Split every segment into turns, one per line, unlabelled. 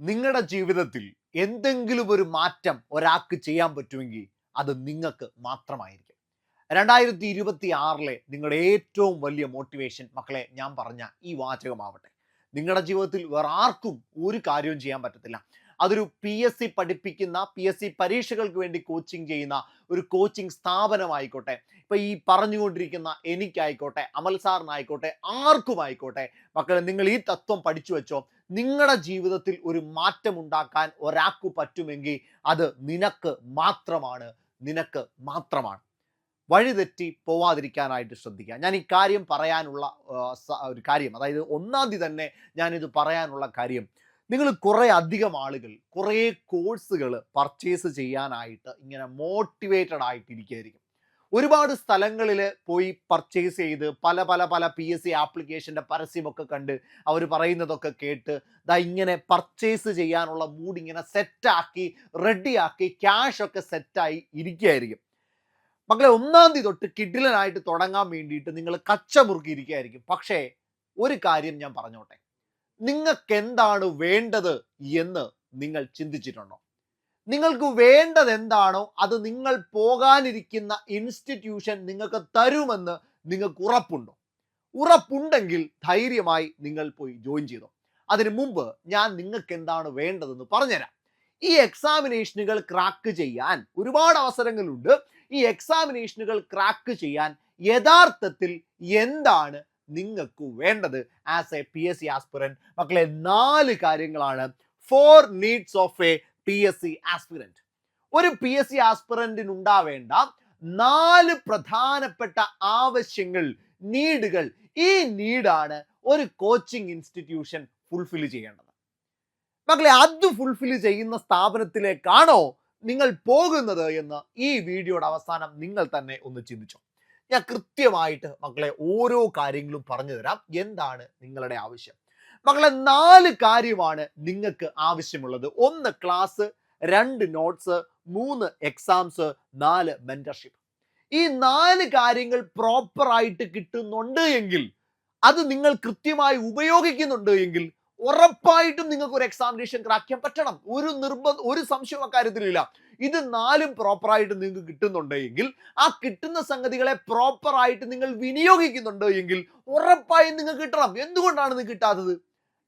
നിങ്ങളുടെ ജീവിതത്തിൽ എന്തെങ്കിലും ഒരു മാറ്റം ഒരാൾക്ക് ചെയ്യാൻ പറ്റുമെങ്കിൽ അത് നിങ്ങൾക്ക് മാത്രമായിരിക്കും. രണ്ടായിരത്തി ഇരുപത്തി ആറിലെ നിങ്ങളുടെ ഏറ്റവും വലിയ മോട്ടിവേഷൻ മക്കളെ ഞാൻ പറഞ്ഞ ഈ വാചകമാവട്ടെ. നിങ്ങളുടെ ജീവിതത്തിൽ വേറെ ആർക്കും ഒരു കാര്യവും ചെയ്യാൻ പറ്റത്തില്ല. അതൊരു പി എസ് സി പഠിപ്പിക്കുന്ന പി എസ് സി പരീക്ഷകൾക്ക് വേണ്ടി കോച്ചിങ് ചെയ്യുന്ന ഒരു കോച്ചിങ് സ്ഥാപനമായിക്കോട്ടെ ഇപ്പൊ ഈ പറഞ്ഞുകൊണ്ടിരിക്കുന്ന എനിക്കായിക്കോട്ടെ അമൽ സാറിനായിക്കോട്ടെ ആർക്കുമായിക്കോട്ടെ മക്കളെ നിങ്ങൾ ഈ തത്വം പഠിച്ചു വെച്ചോ നിങ്ങളുടെ ജീവിതത്തിൽ ഒരു മാറ്റം ഉണ്ടാക്കാൻ ഒരാൾക്ക് പറ്റുമെങ്കിൽ അത് നിനക്ക് മാത്രമാണ് നിനക്ക് മാത്രമാണ്. വഴിതെറ്റി പോവാതിരിക്കാനായിട്ട് ശ്രദ്ധിക്കുക. ഞാൻ ഈ കാര്യം പറയാനുള്ള ഒരു കാര്യം അതായത് ഒന്നാം തീയതി തന്നെ ഞാനിത് പറയാനുള്ള കാര്യം. നിങ്ങൾ കുറേ അധികം ആളുകൾ കുറേ കോഴ്സുകൾ പർച്ചേസ് ചെയ്യാനായിട്ട് ഇങ്ങനെ മോട്ടിവേറ്റഡ് ആയിട്ടിരിക്കുകയായിരിക്കും ഒരുപാട് സ്ഥലങ്ങളിൽ പോയി പർച്ചേസ് ചെയ്ത് പല പല പല പി എസ് സി ആപ്ലിക്കേഷന്റെ പരസ്യമൊക്കെ കണ്ട് അവർ പറയുന്നതൊക്കെ കേട്ട് ദാ ഇങ്ങനെ പർച്ചേസ് ചെയ്യാനുള്ള മൂഡ് ഇങ്ങനെ സെറ്റാക്കി റെഡിയാക്കി ക്യാഷൊക്കെ സെറ്റായി ഇരിക്കുകയായിരിക്കും. മക്കളെ ഒന്നാം തീയതി തൊട്ട് കിഡിലനായിട്ട് തുടങ്ങാൻ വേണ്ടിയിട്ട് നിങ്ങൾ കച്ച മുറുക്കിയിരിക്കുകയായിരിക്കും പക്ഷേ ഒരു കാര്യം ഞാൻ പറഞ്ഞോട്ടെ. നിങ്ങൾക്ക് എന്താണ് വേണ്ടത് എന്ന് നിങ്ങൾ ചിന്തിച്ചിട്ടുണ്ടോ? നിങ്ങൾക്ക് വേണ്ടത് എന്താണോ അത് നിങ്ങൾ പോകാനിരിക്കുന്ന ഇൻസ്റ്റിറ്റ്യൂഷൻ നിങ്ങൾക്ക് തരുമെന്ന് നിങ്ങൾക്ക് ഉറപ്പുണ്ടോ? ഉറപ്പുണ്ടെങ്കിൽ ധൈര്യമായി നിങ്ങൾ പോയി ജോയിൻ ചെയ്തോ. അതിനു മുമ്പ് ഞാൻ നിങ്ങൾക്ക് എന്താണ് വേണ്ടതെന്ന് പറഞ്ഞുതരാം. ഈ എക്സാമിനേഷനുകൾ ക്രാക്ക് ചെയ്യാൻ ഒരുപാട് അവസരങ്ങളുണ്ട്. ഈ എക്സാമിനേഷനുകൾ ക്രാക്ക് ചെയ്യാൻ യഥാർത്ഥത്തിൽ എന്താണ് നിങ്ങൾക്ക് വേണ്ടത്? As a P S C aspirant മക്കളെ നാല് കാര്യങ്ങളാണ്. Four needs of a P S C aspirant ഒരു പി എസ് സി ആസ്പിറന്റിന് ഉണ്ടാവേണ്ട നാല് പ്രധാനപ്പെട്ട ആവശ്യങ്ങൾ നീഡുകൾ. ഈ നീഡാണ് ഒരു കോച്ചിങ് ഇൻസ്റ്റിറ്റ്യൂഷൻ ഫുൾഫിൽ ചെയ്യേണ്ടത്. മക്കളെ അത് ഫുൾഫിൽ ചെയ്യുന്ന സ്ഥാപനത്തിലേക്കാണോ നിങ്ങൾ പോകുന്നത് എന്ന് ഈ വീഡിയോയുടെ അവസാനം നിങ്ങൾ തന്നെ ഒന്ന് ചിന്തിച്ചോ. ഞാൻ കൃത്യമായിട്ട് മക്കളെ ഓരോ കാര്യങ്ങളും പറഞ്ഞു തരാം എന്താണ് നിങ്ങളുടെ ആവശ്യം? മക്കളെ നാല് കാര്യമാണ് നിങ്ങൾക്ക് ആവശ്യമുള്ളത്. ഒന്ന് ക്ലാസ് രണ്ട് നോട്ട്സ് മൂന്ന് എക്സാംസ് നാല് മെന്റർഷിപ്പ് ഈ നാല് കാര്യങ്ങൾ പ്രോപ്പറായിട്ട് കിട്ടുന്നുണ്ട് എങ്കിൽ അത് നിങ്ങൾ കൃത്യമായി ഉപയോഗിക്കുന്നുണ്ട് എങ്കിൽ ഉറപ്പായിട്ടും നിങ്ങൾക്ക് ഒരു എക്സാമിനേഷൻ ക്രാക്ക് ചെയ്യാൻ പറ്റണം. ഒരു നിർബന്ധ ഒരു സംശയം അക്കാര്യത്തിലില്ല. ഇത് നാലും പ്രോപ്പറായിട്ട് നിങ്ങൾക്ക് കിട്ടുന്നുണ്ട് എങ്കിൽ ആ കിട്ടുന്ന സംഗതികളെ പ്രോപ്പറായിട്ട് നിങ്ങൾ വിനിയോഗിക്കുന്നുണ്ട് എങ്കിൽ ഉറപ്പായും നിങ്ങൾക്ക് കിട്ടണം. എന്തുകൊണ്ടാണ് നിങ്ങൾക്ക് കിട്ടാത്തത്?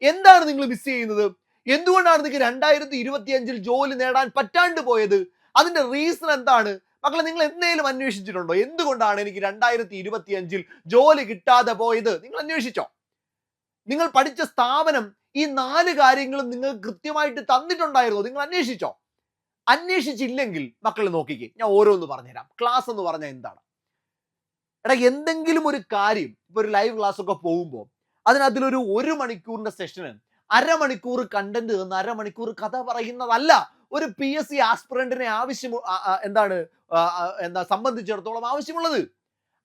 എന്താണ് നിങ്ങൾ മിസ് ചെയ്യുന്നത്? എന്തുകൊണ്ടാണ് നിങ്ങൾക്ക് രണ്ടായിരത്തി ഇരുപത്തി അഞ്ചിൽ ജോലി നേടാൻ പറ്റാണ്ട് പോയത്? അതിന്റെ റീസൺ എന്താണ്? മക്കളെ നിങ്ങൾ എന്തെങ്കിലും അന്വേഷിച്ചിട്ടുണ്ടോ? എന്തുകൊണ്ടാണ് എനിക്ക് രണ്ടായിരത്തി ഇരുപത്തി അഞ്ചിൽ ജോലി കിട്ടാതെ പോയത്? നിങ്ങൾ അന്വേഷിച്ചോ. നിങ്ങൾ പഠിച്ച സ്ഥാപനം ഈ നാല് കാര്യങ്ങളും നിങ്ങൾ കൃത്യമായിട്ട് തന്നിട്ടുണ്ടായിരുന്നോ? നിങ്ങൾ അന്വേഷിച്ചോ. അന്വേഷിച്ചില്ലെങ്കിൽ മക്കൾ നോക്കിക്കേ ഞാൻ ഓരോന്ന് പറഞ്ഞുതരാം. ക്ലാസ് എന്ന് പറഞ്ഞാൽ എന്താണ്? എടാ എന്തെങ്കിലും ഒരു കാര്യം ഇപ്പൊ ഒരു ലൈവ് ക്ലാസ് ഒക്കെ പോകുമ്പോൾ അതിനതിലൊരു ഒരു മണിക്കൂറിന്റെ സെഷന് അരമണിക്കൂർ കണ്ടന്റ് തന്ന് അരമണിക്കൂർ കഥ പറയുന്നതല്ല. ഒരു പി എസ് സി ആസ്പിറന്റിനെ ആവശ്യം എന്താണ് എന്താ സംബന്ധിച്ചിടത്തോളം ആവശ്യമുള്ളത്.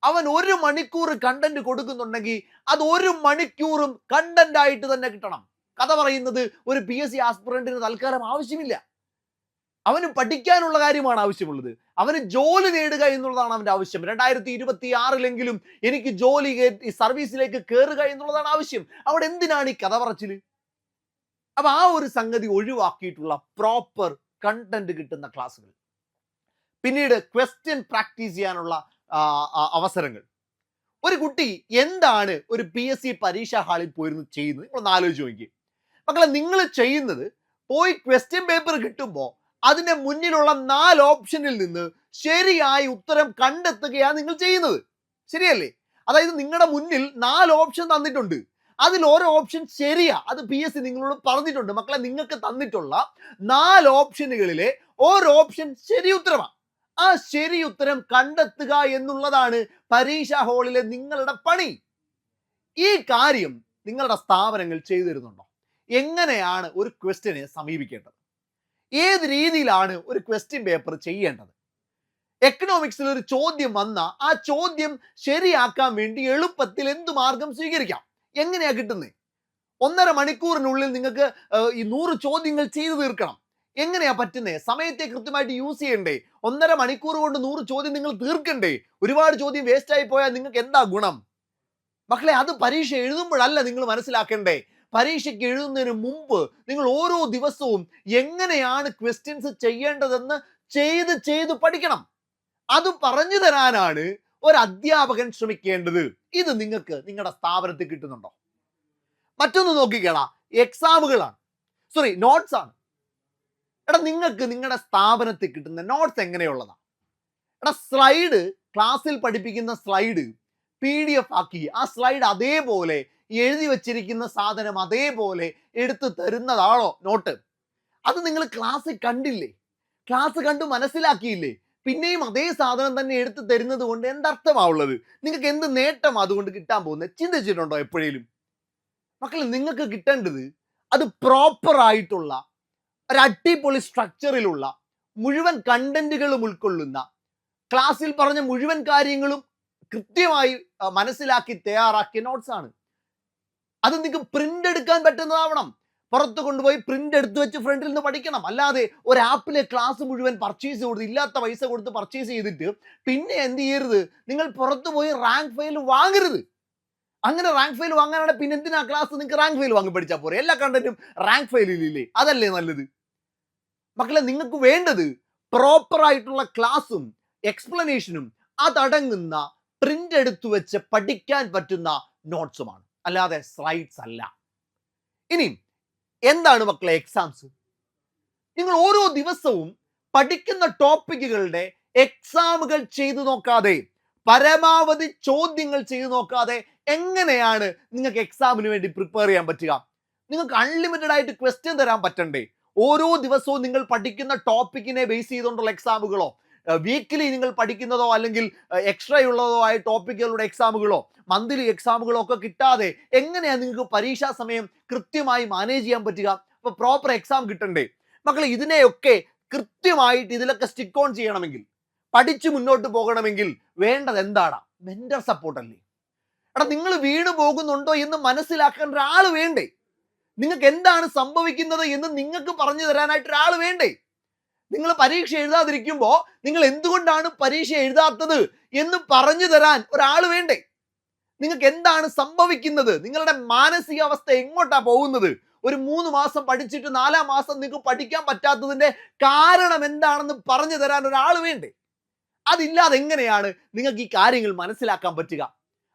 അവൻ ഒരു മണിക്കൂർ കണ്ടന്റ് കൊടുക്കുന്നുണ്ടെങ്കിൽ അത് ഒരു മണിക്കൂറും കണ്ടന്റ് ആയിട്ട് തന്നെ കിട്ടണം. കഥ പറയുന്നത് ഒരു പി എസ് സി ആസ്പിറന്റിന് തൽക്കാലം ആവശ്യമില്ല. അവന് പഠിക്കാനുള്ള കാര്യമാണ് ആവശ്യമുള്ളത്. അവന് ജോലി നേടുക എന്നുള്ളതാണ് അവന്റെ ആവശ്യം. രണ്ടായിരത്തി ഇരുപത്തി ആറിലെങ്കിലും എനിക്ക് ജോലി ഈ സർവീസിലേക്ക് കയറുക എന്നുള്ളതാണ് ആവശ്യം. അവിടെ എന്തിനാണ് ഈ കഥ പറച്ചിൽ? അപ്പൊ ആ ഒരു സംഗതി ഒഴിവാക്കിയിട്ടുള്ള പ്രോപ്പർ കണ്ടന്റ് കിട്ടുന്ന ക്ലാസ്സുകൾ പിന്നീട് ക്വസ്റ്റ്യൻ പ്രാക്ടീസ് ചെയ്യാനുള്ള അവസരങ്ങൾ. ഒരു കുട്ടി എന്താണ് ഒരു പി എസ് സി പരീക്ഷാ ഹാളിൽ പോയിരുന്നു ചെയ്യുന്നത്? നിങ്ങളൊന്ന് ആലോചിച്ച് നോക്കി മക്കളെ നിങ്ങൾ ചെയ്യുന്നത് പോയി ക്വസ്റ്റ്യൻ പേപ്പർ കിട്ടുമ്പോൾ അതിന്റെ മുന്നിലുള്ള നാല് ഓപ്ഷനിൽ നിന്ന് ശരിയായ ഉത്തരം കണ്ടെത്തുകയാണ് നിങ്ങൾ ചെയ്യുന്നത്. ശരിയല്ലേ? അതായത് നിങ്ങളുടെ മുന്നിൽ നാല് ഓപ്ഷൻ തന്നിട്ടുണ്ട്. അതിൽ ഓരോ ഓപ്ഷൻ ശരിയാ. അത് പി എസ് സി നിങ്ങളോട് പറഞ്ഞിട്ടുണ്ട്. മക്കളെ നിങ്ങൾക്ക് തന്നിട്ടുള്ള നാല് ഓപ്ഷനുകളിലെ ഓരോ ഓപ്ഷൻ ശരി ഉത്തരമാണ് ആ ശരി ഉത്തരം കണ്ടെത്തുക എന്നുള്ളതാണ് പരീക്ഷാ ഹാളിലെ നിങ്ങളുടെ പണി. ഈ കാര്യം നിങ്ങളുടെ സ്ഥാപനങ്ങൾ ചെയ്തു തരുന്നുണ്ടോ എങ്ങനെയാണ് ഒരു ക്വസ്റ്റ്യനെ സമീപിക്കേണ്ടത്? ഏത് രീതിയിലാണ് ഒരു ക്വസ്റ്റ്യൻ പേപ്പർ ചെയ്യേണ്ടത്? എക്കണോമിക്സിൽ ഒരു ചോദ്യം വന്ന ആ ചോദ്യം ശരിയാക്കാൻ വേണ്ടി എളുപ്പത്തിൽ എന്ത് മാർഗം സ്വീകരിക്കാം? എങ്ങനെയാ കിട്ടുന്നത് ഒന്നര മണിക്കൂറിനുള്ളിൽ നിങ്ങൾക്ക് ഈ നൂറ് ചോദ്യങ്ങൾ ചെയ്തു തീർക്കണം. എങ്ങനെയാ പറ്റുന്നത് സമയത്തെ കൃത്യമായിട്ട് യൂസ് ചെയ്യണ്ടേ? ഒന്നര മണിക്കൂർ കൊണ്ട് നൂറ് ചോദ്യം നിങ്ങൾ തീർക്കണ്ടേ? ഒരുപാട് ചോദ്യം വേസ്റ്റ് ആയി പോയാൽ നിങ്ങൾക്ക് എന്താ ഗുണം? മക്കളെ അത് പരീക്ഷ എഴുതുമ്പോഴല്ല നിങ്ങൾ മനസ്സിലാക്കണ്ടേ? പരീക്ഷയ്ക്ക് എഴുതുന്നതിന് മുമ്പ് നിങ്ങൾ ഓരോ ദിവസവും എങ്ങനെയാണ് ക്വസ്റ്റ്യൻസ് ചെയ്യേണ്ടതെന്ന് ചെയ്ത് ചെയ്ത് പഠിക്കണം. അത് പറഞ്ഞു തരാനാണ് ഒരു അധ്യാപകൻ ശ്രമിക്കേണ്ടത്. ഇത് നിങ്ങൾക്ക് നിങ്ങളുടെ സ്ഥാപനത്തിൽ കിട്ടുന്നുണ്ടോ? മറ്റൊന്ന് നോക്കിക്കേടാ എക്സാമുകളാണ് സോറി നോട്ട്സ് ആണ്. എടാ നിങ്ങൾക്ക് നിങ്ങളുടെ സ്ഥാപനത്തിൽ കിട്ടുന്ന നോട്ട്സ് എങ്ങനെയുള്ളതാണ് എടാ സ്ലൈഡ് ക്ലാസ്സിൽ പഠിപ്പിക്കുന്ന സ്ലൈഡ് പി ഡി എഫ് ആക്കി. ആ സ്ലൈഡ് അതേപോലെ എഴുതി വച്ചിരിക്കുന്ന സാധനം അതേപോലെ എടുത്തു തരുന്നതാണോ? നോട്ട് അത് നിങ്ങൾ ക്ലാസ് കണ്ടില്ലേ? ക്ലാസ് കണ്ട് മനസ്സിലാക്കിയില്ലേ? പിന്നെയും അതേ സാധനം തന്നെ എടുത്തു തരുന്നത് കൊണ്ട് എന്തർത്ഥമാവുള്ളത് നിങ്ങൾക്ക് എന്ത് നേട്ടം അതുകൊണ്ട് കിട്ടാൻ പോകുന്നത്? ചിന്തിച്ചിട്ടുണ്ടോ എപ്പോഴേലും? മക്കളെ നിങ്ങൾക്ക് കിട്ടേണ്ടത് അത് പ്രോപ്പർ ആയിട്ടുള്ള ഒരു അടിപൊളി സ്ട്രക്ചറിലുള്ള മുഴുവൻ കണ്ടന്റുകളും ഉൾക്കൊള്ളുന്ന ക്ലാസ്സിൽ പറഞ്ഞ മുഴുവൻ കാര്യങ്ങളും കൃത്യമായി മനസ്സിലാക്കി തയ്യാറാക്കിയ നോട്ട്സ് ആണ്. അത് നിങ്ങൾക്ക് പ്രിന്റ് എടുക്കാൻ പറ്റുന്നതാവണം. പുറത്ത് കൊണ്ടുപോയി പ്രിന്റ് എടുത്ത് വെച്ച് ഫ്രണ്ടിൽ നിന്ന് പഠിക്കണം. അല്ലാതെ ഒരു ആപ്പിലെ ക്ലാസ് മുഴുവൻ പർച്ചേസ് കൊടുത്ത് ഇല്ലാത്ത പൈസ കൊടുത്ത് പർച്ചേസ് ചെയ്തിട്ട് പിന്നെ എന്ത് ചെയ്യരുത്? നിങ്ങൾ പുറത്ത് പോയി റാങ്ക് ഫയൽ വാങ്ങരുത്. അങ്ങനെ റാങ്ക് ഫയൽ വാങ്ങാനാണ് പിന്നെ എന്തിനാ ക്ലാസ് നിങ്ങൾക്ക് റാങ്ക് ഫയൽ വാങ്ങി പഠിച്ചാൽ പോരെ? എല്ലാ കണ്ടന്റും റാങ്ക് ഫയലിലില്ലേ അതല്ലേ നല്ലത്. മക്കളെ നിങ്ങൾക്ക് വേണ്ടത് പ്രോപ്പർ ആയിട്ടുള്ള ക്ലാസ്സും എക്സ്പ്ലനേഷനും അതടങ്ങുന്ന പ്രിന്റ് എടുത്തു വെച്ച് പഠിക്കാൻ പറ്റുന്ന നോട്ട്സുമാണ് അല്ലാതെ സ്ലൈഡ്സ് അല്ല. ഇനി എന്താണ് മക്കളെ എക്സാംസ് നിങ്ങൾ ഓരോ ദിവസവും പഠിക്കുന്ന ടോപ്പിക്കുകളുടെ എക്സാമുകൾ ചെയ്തു നോക്കാതെ പരമാവധി ചോദ്യങ്ങൾ ചെയ്തു നോക്കാതെ എങ്ങനെയാണ് നിങ്ങൾക്ക് എക്സാമിന് വേണ്ടി പ്രിപ്പയർ ചെയ്യാൻ പറ്റുക? നിങ്ങൾക്ക് അൺലിമിറ്റഡ് ആയിട്ട് ക്വസ്റ്റ്യൻ തരാൻ പറ്റണ്ടേ? ഓരോ ദിവസവും നിങ്ങൾ പഠിക്കുന്ന ടോപ്പിക്കിനെ ബേസ് ചെയ്തുകൊണ്ടുള്ള എക്സാമുകളോ വീക്കിലി നിങ്ങൾ പഠിക്കുന്നതോ അല്ലെങ്കിൽ എക്സ്ട്രാ ഉള്ളതോ ആയ ടോപ്പിക്കുകളുടെ എക്സാമുകളോ മന്ത്ലി എക്സാമുകളോ ഒക്കെ കിട്ടാതെ എങ്ങനെയാണ് നിങ്ങൾക്ക് പരീക്ഷാ സമയം കൃത്യമായി മാനേജ് ചെയ്യാൻ പറ്റുക? അപ്പൊ പ്രോപ്പർ എക്സാം കിട്ടണ്ടേ? മക്കളെ ഇതിനെയൊക്കെ കൃത്യമായിട്ട് ഇതിലൊക്കെ സ്റ്റിക്ക് ഓൺ ചെയ്യണമെങ്കിൽ പഠിച്ചു മുന്നോട്ട് പോകണമെങ്കിൽ വേണ്ടത് എന്താണ് മെന്റർ സപ്പോർട്ട് അല്ലേ? എടാ നിങ്ങൾ വീണു പോകുന്നുണ്ടോ എന്ന് മനസ്സിലാക്കാൻ ഒരാൾ വേണ്ടേ? നിങ്ങൾക്ക് എന്താണ് സംഭവിക്കുന്നത് എന്ന് നിങ്ങൾക്ക് പറഞ്ഞു തരാനായിട്ട് ഒരാൾ വേണ്ടേ? നിങ്ങൾ പരീക്ഷ എഴുതാതിരിക്കുമ്പോൾ നിങ്ങൾ എന്തുകൊണ്ടാണ് പരീക്ഷ എഴുതാത്തത് എന്ന് പറഞ്ഞു തരാൻ ഒരാൾ വേണ്ടേ? നിങ്ങൾക്ക് എന്താണ് സംഭവിക്കുന്നത്? നിങ്ങളുടെ മാനസികാവസ്ഥ എങ്ങോട്ടാ പോകുന്നത്? ഒരു മൂന്ന് മാസം പഠിച്ചിട്ട് നാലാം മാസം നിങ്ങൾക്ക് പഠിക്കാൻ പറ്റാത്തതിന്റെ കാരണം എന്താണെന്ന് പറഞ്ഞു തരാൻ ഒരാൾ വേണ്ടേ? അതില്ലാതെ എങ്ങനെയാണ് നിങ്ങൾക്ക് ഈ കാര്യങ്ങൾ മനസ്സിലാക്കാൻ പറ്റുക?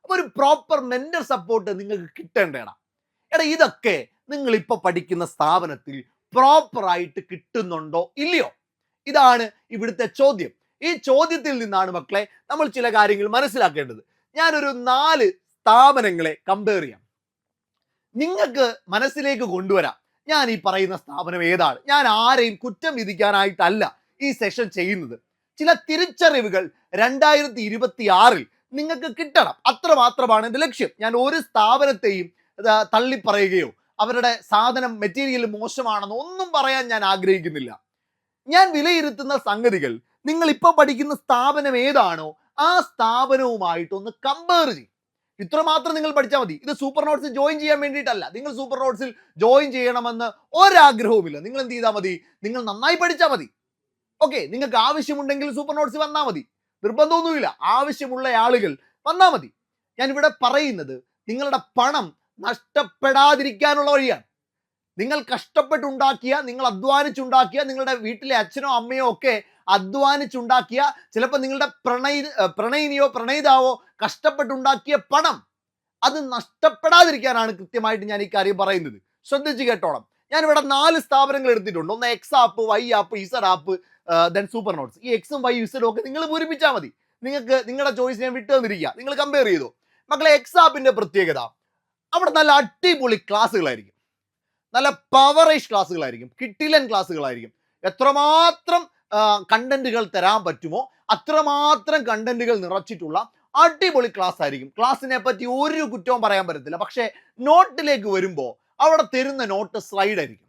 അപ്പൊ ഒരു പ്രോപ്പർ മെന്റർ സപ്പോർട്ട് നിങ്ങൾക്ക് കിട്ടേണ്ടതാണ്. എടാ ഇതൊക്കെ നിങ്ങൾ ഇപ്പൊ പഠിക്കുന്ന സ്ഥാപനത്തിൽ പ്രോപ്പറായിട്ട് കിട്ടുന്നുണ്ടോ? ഇല്ലയോ? ഇതാണ് ഇവിടുത്തെ ചോദ്യം. ഈ ചോദ്യത്തിൽ നിന്നാണ് മക്കളെ നമ്മൾ ചില കാര്യങ്ങൾ മനസ്സിലാക്കേണ്ടത്. ഞാനൊരു നാല് സ്ഥാപനങ്ങളെ കമ്പയർ ചെയ്യാം. നിങ്ങൾക്ക് മനസ്സിലേക്ക് കൊണ്ടുവരാം. ഞാൻ ഈ പറയുന്ന സ്ഥാപനം ഏതാണ്? ഞാൻ ആരെയും കുറ്റം വിധിക്കാനായിട്ടല്ല ഈ സെഷൻ ചെയ്യുന്നത്. ചില തിരിച്ചറിവുകൾ രണ്ടായിരത്തി ഇരുപത്തി ആറിൽ നിങ്ങൾക്ക് കിട്ടണം. അത്ര മാത്രമാണ് എന്റെ ലക്ഷ്യം. ഞാൻ ഒരു സ്ഥാപനത്തെയും തള്ളിപ്പറയുകയോ അവരുടെ സാധനം മെറ്റീരിയൽ മോശമാണെന്ന് ഒന്നും പറയാൻ ഞാൻ ആഗ്രഹിക്കുന്നില്ല. ഞാൻ വിലയിരുത്തുന്ന സംഗതികൾ. നിങ്ങൾ ഇപ്പോൾ പഠിക്കുന്ന സ്ഥാപനം ഏതാണോ ആ സ്ഥാപനവുമായിട്ട് ഒന്ന് കമ്പയർ ചെയ്യും. ഇത്രമാത്രം നിങ്ങൾ പഠിച്ചാൽ മതി. ഇത് സൂപ്പർ നോട്ട്സിൽ ജോയിൻ ചെയ്യാൻ വേണ്ടിയിട്ടല്ല. നിങ്ങൾ സൂപ്പർ നോട്ട്സിൽ ജോയിൻ ചെയ്യണമെന്ന് ഒരാഗ്രഹവുമില്ല. നിങ്ങൾ എന്ത് ചെയ്താൽ മതി? നിങ്ങൾ നന്നായി പഠിച്ചാൽ മതി. ഓക്കെ നിങ്ങൾക്ക് ആവശ്യമുണ്ടെങ്കിൽ സൂപ്പർ നോട്ട്സ് വന്നാൽ മതി. നിർബന്ധമൊന്നുമില്ല. ആവശ്യമുള്ള ആളുകൾ വന്നാൽ മതി. ഞാൻ ഇവിടെ പറയുന്നത് നിങ്ങളുടെ പണം നഷ്ടപ്പെടാതിരിക്കാനുള്ള വഴിയാണ്. നിങ്ങൾ കഷ്ടപ്പെട്ടുണ്ടാക്കിയ നിങ്ങൾ അധ്വാനിച്ചുണ്ടാക്കിയ നിങ്ങളുടെ വീട്ടിലെ അച്ഛനോ അമ്മയോ ഒക്കെ അധ്വാനിച്ചുണ്ടാക്കിയ ചിലപ്പോൾ നിങ്ങളുടെ പ്രണയി പ്രണയിനിയോ പ്രണയിതാവോ കഷ്ടപ്പെട്ടുണ്ടാക്കിയ പണം അത് നഷ്ടപ്പെടാതിരിക്കാനാണ് കൃത്യമായിട്ട് ഞാൻ ഈ കാര്യം പറയുന്നത്. ശ്രദ്ധിച്ച് കേട്ടോണം. ഞാനിവിടെ നാല് സ്ഥാപനങ്ങൾ എടുത്തിട്ടുണ്ട്. ഒന്ന് എക്സ് ആപ്പ് വൈ ആപ്പ് ഇസർ ആപ്പ് ദെൻ സൂപ്പർ നോട്ട്സ് ഈ എക്സും വൈ ഇസറും ഒക്കെ നിങ്ങൾ പൂരിപ്പിച്ചാൽ മതി. നിങ്ങൾക്ക് നിങ്ങളുടെ ചോയ്സ് ഞാൻ വിട്ടു തന്നിരിക്കുക. നിങ്ങൾ കമ്പയർ ചെയ്തു. മക്കളെ എക്സ് ആപ്പിന്റെ പ്രത്യേകത. അവിടെ നല്ല അടിപൊളി ക്ലാസ്സുകളായിരിക്കും നല്ല പവറേജ് ക്ലാസ്സുകളായിരിക്കും കിട്ടിലൻ ക്ലാസ്സുകളായിരിക്കും എത്രമാത്രം കണ്ടന്റുകൾ തരാൻ പറ്റുമോ അത്രമാത്രം കണ്ടന്റുകൾ നിറച്ചിട്ടുള്ള അടിപൊളി ക്ലാസ് ആയിരിക്കും ക്ലാസ്സിനെ പറ്റി ഒരു കുറ്റവും പറയാൻ പറ്റത്തില്ല. പക്ഷേ നോട്ടിലേക്ക് വരുമ്പോൾ അവിടെ തരുന്ന നോട്ട് സ്ലൈഡ് ആയിരിക്കും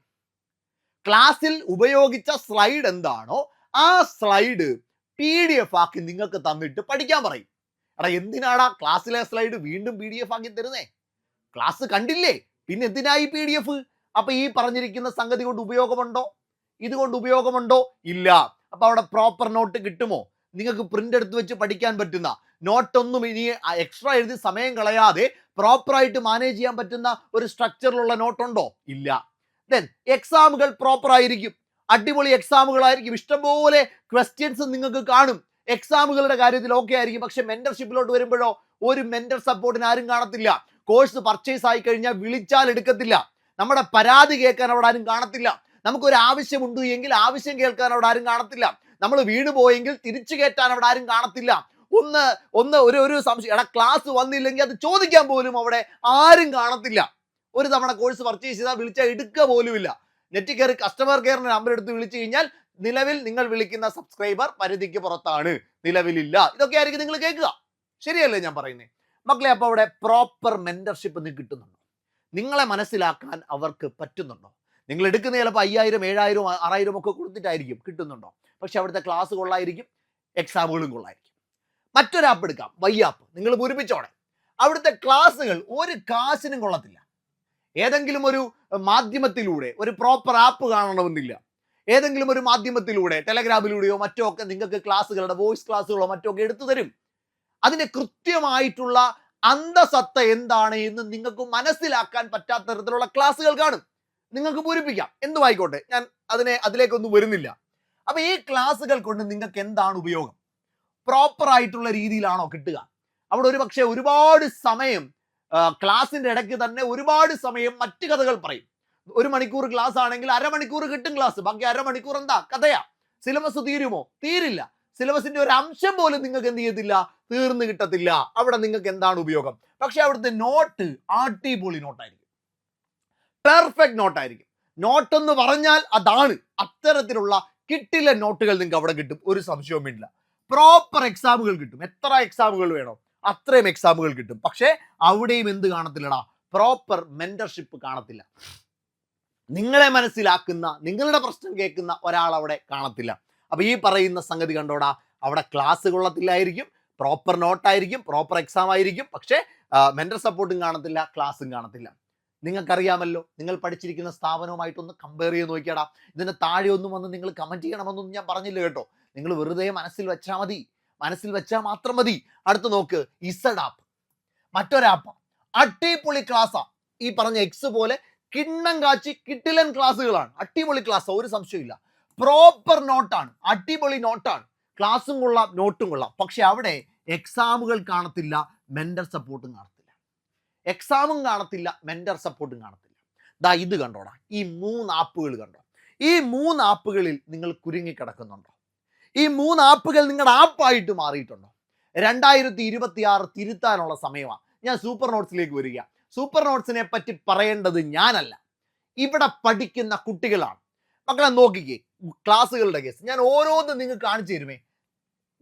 ക്ലാസ്സിൽ ഉപയോഗിച്ച സ്ലൈഡ് എന്താണോ ആ സ്ലൈഡ് പി ഡി എഫ് ആക്കി നിങ്ങൾക്ക് തന്നിട്ട് പഠിക്കാൻ പറയും. എടാ എന്തിനാടാ ക്ലാസ്സിലെ സ്ലൈഡ് വീണ്ടും പി ഡി എഫ് ആക്കി തരുന്നേ? ക്ലാസ് കണ്ടില്ലേ? പിന്നെ എന്തിനായി പി ഡി എഫ് അപ്പൊ ഈ പറഞ്ഞിരിക്കുന്ന സംഗതി കൊണ്ട് ഉപയോഗമുണ്ടോ? ഇതുകൊണ്ട് ഉപയോഗമുണ്ടോ? ഇല്ല. അപ്പൊ അവിടെ പ്രോപ്പർ നോട്ട് കിട്ടുമോ? നിങ്ങൾക്ക് പ്രിന്റ് എടുത്ത് വെച്ച് പഠിക്കാൻ പറ്റുന്ന നോട്ടൊന്നും ഇനി എക്സ്ട്രാ എഴുതി സമയം കളയാതെ പ്രോപ്പറായിട്ട് മാനേജ് ചെയ്യാൻ പറ്റുന്ന ഒരു സ്ട്രക്ചറിലുള്ള നോട്ടുണ്ടോ ഇല്ല. ദെൻ എക്സാമുകൾ പ്രോപ്പർ ആയിരിക്കും. അടിപൊളി എക്സാമുകളായിരിക്കും ഇഷ്ടംപോലെ ക്വസ്റ്റ്യൻസ് നിങ്ങൾക്ക് കാണും. എക്സാമുകളുടെ കാര്യത്തിൽ ഓക്കെ ആയിരിക്കും. പക്ഷെ മെന്റർഷിപ്പിലോട്ട് വരുമ്പോഴോ ഒരു മെന്റർ സപ്പോർട്ടിന് ആരും കാണത്തില്ല. കോഴ്സ് പർച്ചേസ് ആയി കഴിഞ്ഞാൽ വിളിച്ചാൽ എടുക്കത്തില്ല. നമ്മുടെ പരാതി കേൾക്കാൻ അവിടെ ആരും കാണത്തില്ല. നമുക്കൊരു ആവശ്യമുണ്ട് എങ്കിൽ ആവശ്യം കേൾക്കാൻ അവിടെ ആരും കാണത്തില്ല. നമ്മൾ വീണ് പോയെങ്കിൽ തിരിച്ചു കയറ്റാൻ അവിടെ ആരും കാണത്തില്ല. ഒന്ന് ഒന്ന് ഒരു ഒരു സംശയം. എടാ ക്ലാസ് വന്നില്ലെങ്കിൽ അത് ചോദിക്കാൻ പോലും അവിടെ ആരും കാണത്തില്ല. ഒരു തവണ കോഴ്സ് പർച്ചേസ് ചെയ്താൽ വിളിച്ചാൽ എടുക്കുക പോലുമില്ല. നെറ്റ് കയറി കസ്റ്റമർ കെയറിന് നമ്പർ എടുത്ത് വിളിച്ചു കഴിഞ്ഞാൽ നിലവിൽ നിങ്ങൾ വിളിക്കുന്ന സബ്സ്ക്രൈബർ പരിധിക്ക് പുറത്താണ്. നിലവിലില്ല. ഇതൊക്കെ ആയിരിക്കും നിങ്ങൾ കേൾക്കുക. ശരിയല്ലേ ഞാൻ പറയുന്നത് മക്കളെ അപ്പോൾ അവിടെ പ്രോപ്പർ മെന്റർഷിപ്പ് നിങ്ങൾക്ക് കിട്ടുന്നുണ്ടോ. നിങ്ങളെ മനസ്സിലാക്കാൻ അവർക്ക് പറ്റുന്നുണ്ടോ? നിങ്ങൾ എടുക്കുന്ന ചിലപ്പോൾ അയ്യായിരം ഏഴായിരം ആറായിരം ഒക്കെ കൊടുത്തിട്ടായിരിക്കും കിട്ടുന്നുണ്ടോ? പക്ഷെ അവിടുത്തെ ക്ലാസ് കൊള്ളായിരിക്കും എക്സാമുകളും കൊള്ളായിരിക്കും. മറ്റൊരു ആപ്പ് എടുക്കാം വൈ ആപ്പ് നിങ്ങൾ പൂരിപ്പിച്ചോടെ അവിടുത്തെ ക്ലാസ്സുകൾ ഒരു കാശിനും കൊള്ളത്തില്ല. ഏതെങ്കിലും ഒരു മാധ്യമത്തിലൂടെ ഒരു പ്രോപ്പർ ആപ്പ് കാണണമെന്നില്ല. ഏതെങ്കിലും ഒരു മാധ്യമത്തിലൂടെ ടെലഗ്രാമിലൂടെയോ മറ്റോ ഒക്കെ നിങ്ങൾക്ക് ക്ലാസ്സുകളുടെ വോയിസ് ക്ലാസ്സുകളോ മറ്റോ ഒക്കെ എടുത്തു തരും. അതിന് കൃത്യമായിട്ടുള്ള അന്തസത്ത എന്താണ് എന്ന് നിങ്ങൾക്ക് മനസ്സിലാക്കാൻ പറ്റാത്ത തരത്തിലുള്ള ക്ലാസ്സുകൾ കാണും. നിങ്ങൾക്ക് പൂരിപ്പിക്കാം. എന്തുമായിക്കോട്ടെ ഞാൻ അതിനെ അതിലേക്കൊന്നും വരുന്നില്ല. അപ്പൊ ഈ ക്ലാസ്സുകൾ കൊണ്ട് നിങ്ങൾക്ക് എന്താണ് ഉപയോഗം? പ്രോപ്പർ ആയിട്ടുള്ള രീതിയിലാണോ കിട്ടുക? അവിടെ ഒരു പക്ഷേ ഒരുപാട് സമയം ക്ലാസ്സിന്റെ ഇടയ്ക്ക് തന്നെ ഒരുപാട് സമയം മറ്റു കഥകൾ പറയും. ഒരു മണിക്കൂർ ക്ലാസ് ആണെങ്കിൽ അരമണിക്കൂർ കിട്ടും ക്ലാസ്. ബാക്കി അരമണിക്കൂർ എന്താ? കഥയാ. സിലബസ് തീരുമോ? തീരില്ല. സിലബസിന്റെ ഒരു അംശം പോലും നിങ്ങൾക്ക് എന്ത് ചെയ്യത്തില്ല? തീർന്നു കിട്ടത്തില്ല. അവിടെ നിങ്ങൾക്ക് എന്താണ് ഉപയോഗം? പക്ഷെ അവിടുത്തെ നോട്ട് അടിപൊളി നോട്ടായിരിക്കും പെർഫെക്റ്റ് നോട്ടായിരിക്കും നോട്ട് എന്ന് പറഞ്ഞാൽ അതാണ്. അത്തരത്തിലുള്ള കിട്ടില്ല നോട്ടുകൾ നിങ്ങൾക്ക് അവിടെ കിട്ടും. ഒരു സംശയവും ഇല്ല പ്രോപ്പർ എക്സാമുകൾ കിട്ടും. എത്ര എക്സാമുകൾ വേണോ അത്രയും എക്സാമുകൾ കിട്ടും. പക്ഷേ അവിടെയും എന്ത് കാണത്തില്ലടാ? പ്രോപ്പർ മെന്റർഷിപ്പ് കാണത്തില്ല. നിങ്ങളെ മനസ്സിലാക്കുന്ന നിങ്ങളുടെ പ്രശ്നം കേൾക്കുന്ന ഒരാൾ അവിടെ കാണത്തില്ല. അപ്പൊ ഈ പറയുന്ന സംഗതി കണ്ടോടാ? അവിടെ ക്ലാസ് കൊള്ളത്തില്ലായിരിക്കും. പ്രോപ്പർ നോട്ട് ആയിരിക്കും പ്രോപ്പർ എക്സാം ആയിരിക്കും. പക്ഷേ മെന്റൽ സപ്പോർട്ടും കാണത്തില്ല ക്ലാസ്സും കാണത്തില്ല. നിങ്ങൾക്കറിയാമല്ലോ നിങ്ങൾ പഠിച്ചിരിക്കുന്ന സ്ഥാപനവുമായിട്ടൊന്ന് കമ്പയർ ചെയ്ത് നോക്കിയടാ. ഇതിന് താഴെ ഒന്നും വന്ന് നിങ്ങൾ കമന്റ് ചെയ്യണമെന്നൊന്നും ഞാൻ പറഞ്ഞില്ല കേട്ടോ. നിങ്ങൾ വെറുതെ മനസ്സിൽ വെച്ചാൽ മതി. മനസ്സിൽ വെച്ചാൽ മാത്രം മതി. അടുത്ത് നോക്ക് ഇസഡ് ആപ്പ് മറ്റൊരാപ്പ് അടിപൊളി ക്ലാസ്സാ ഈ പറഞ്ഞ എക്സ് പോലെ കിണ്ണം കാച്ചി കിട്ടിലൻ ക്ലാസ്സുകളാണ് അടിപൊളി ക്ലാസ് ഒരു സംശയമില്ല പ്രോപ്പർ നോട്ടാണ് അടിപൊളി നോട്ടാണ് ക്ലാസ്സും കൊള്ളാം നോട്ടും കൊള്ളാം. പക്ഷെ അവിടെ എക്സാമുകൾ കാണത്തില്ല മെന്റർ സപ്പോർട്ടും കാണത്തില്ല. എക്സാമും കാണത്തില്ല മെന്റർ സപ്പോർട്ടും കാണത്തില്ല. ദാ ഇത് കണ്ടോടാ ഈ മൂന്ന് ആപ്പുകൾ കണ്ടോ? ഈ മൂന്ന് ആപ്പുകളിൽ നിങ്ങൾ കുരുങ്ങിക്കിടക്കുന്നുണ്ടോ? ഈ മൂന്ന് ആപ്പുകൾ നിങ്ങളുടെ ആപ്പായിട്ട് മാറിയിട്ടുണ്ടോ? രണ്ടായിരത്തി ഇരുപത്തി ആറ് തിരുത്താനുള്ള സമയമാണ് ഞാൻ സൂപ്പർ നോട്ട്സിലേക്ക് വരിക. സൂപ്പർ നോട്ട്സിനെ പറ്റി പറയേണ്ടത് ഞാനല്ല. ഇവിടെ പഠിക്കുന്ന കുട്ടികളാണ്. മക്കളെ നോക്കിക്കേ ക്ലാസ്സുകളുടെ കേസ് ഞാൻ ഓരോന്നും നിങ്ങൾക്ക് കാണിച്ചു തരുമേ.